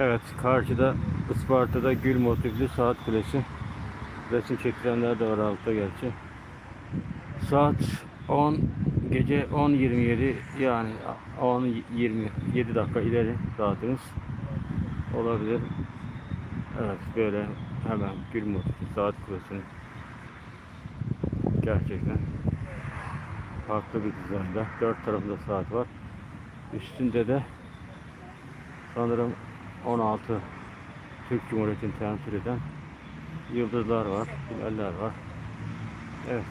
Evet, karşıda Isparta'da gül motifli saat kulesi. Resim çekilenler de var altta gerçi. Saat 10, gece 10.27 yani 10.27 dakika ileri saatiniz olabilir. Evet, böyle hemen gül motifli saat kulesinin gerçekten farklı bir dizaynda. Dört tarafında saat var. Üstünde de sanırım 16 Türk Cumhuriyeti'ni temsil eden yıldızlar var, hilaller var. Evet.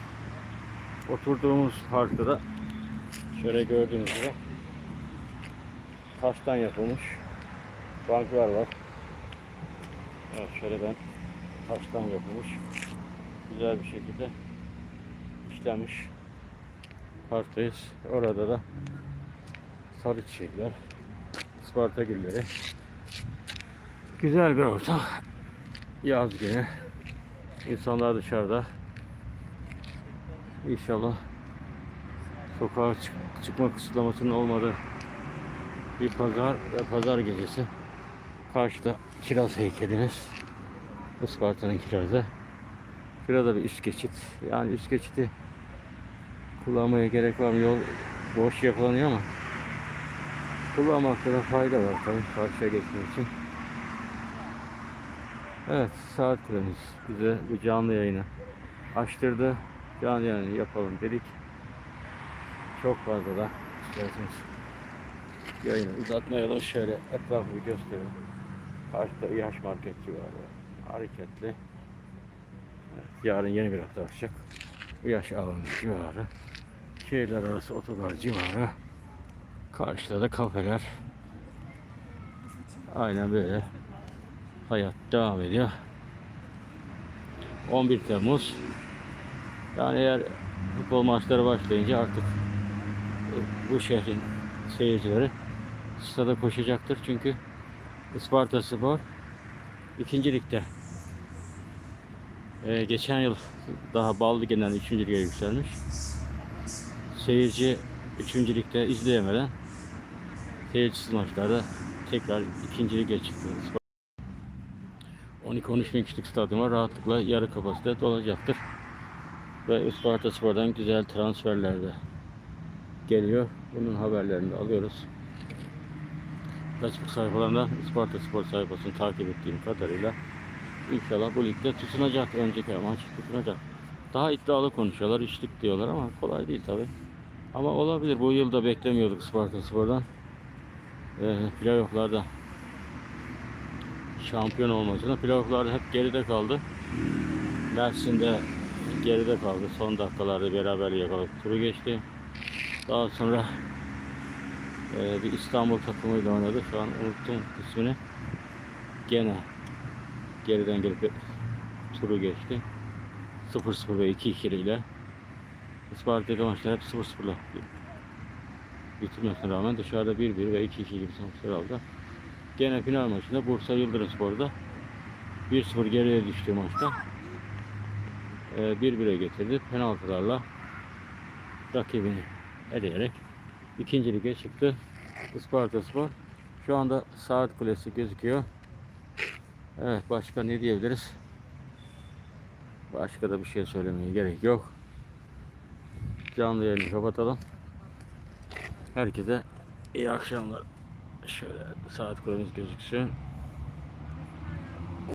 Oturduğumuz parkta da şöyle gördüğünüz gibi taştan yapılmış banklar var. Evet şöyle ben taştan yapılmış güzel bir şekilde işlenmiş parktayız. Orada da sarı çiçekler, Isparta gülleri. Güzel bir ortam. Yaz günü. İnsanlar dışarıda. İnşallah sokağa çık çıkma kısıtlamasının olmadığı bir pazar ve pazar gecesi. Karşıda kiraz heykelimiz. Isparta'nın kirazı. Şurada bir üst geçit. Yani üst geçiti kullanmaya gerek var mı? Yol boş yapılanıyor ama kullanmakta da fayda var tabii karşıya geçmek için. Evet saat kulemiz bize bu canlı yayını açtırdı. Canlı yayını yapalım dedik. Çok fazla da isterseniz yayını uzatmayalım. Şöyle etrafı bir gösterelim. Karşıda İHA Market civarı hareketli. Evet, yarın yeni bir hafta açacak. İHA alanı civarı. Şehirler arası otogar civarı. Karşıda da kafeler. Aynen böyle hayat devam ediyor. 11 Temmuz. Yani eğer futbol maçları başlayınca artık bu şehrin seyircileri stada koşacaktır. Çünkü Isparta Spor ikinci ligde Ee, geçen yıl daha Bal Ligi'nden 3. lige yükselmiş. Seyirci 3. ligde izleyemeden seyircisiz maçlarda tekrar ikinci lige çıktı. 12-13 bin kişilik stadyuma rahatlıkla yarı kapasite dolacaktır. Ve Isparta Spor'dan güzel transferler de geliyor. Bunun haberlerini alıyoruz. Facebook sayfalarından Isparta Spor sayfasını takip ettiğim kadarıyla inşallah bu ligde tutunacak. Önceki amaç tutunacak. Daha iddialı konuşuyorlar. Üçlük diyorlar ama kolay değil tabi. Ama olabilir. Bu yılda beklemiyorduk Isparta Spor'dan. Ee, playofflarda şampiyon olmasına. Playoff'larda hep geride kaldı. Mersin'de geride kaldı. Son dakikalarda beraber yakaladık. Turu geçti. Daha sonra e, bir İstanbul takımıyla oynadı. Şu an unuttum ismini. Gene geriden gelip turu geçti. 0-0 ve 2-2 ile Isparta'daki maçlar hep 0-0'la bitirmesine rağmen dışarıda 1-1 ve 2-2 gibi sonuçlar aldı. Gene final maçında Bursa Yıldırım Spor'da 1-0 geriye düştüğü maçta e, 1-1'e getirdi. Penaltılarla rakibini eleyerek ikinci lige çıktı. Isparta Spor. Şu anda saat kulesi gözüküyor. Evet başka ne diyebiliriz? Başka da bir şey söylemeye gerek yok. Canlı yayını kapatalım. Herkese iyi akşamlar. Şöyle saat kulemiz gözüksün.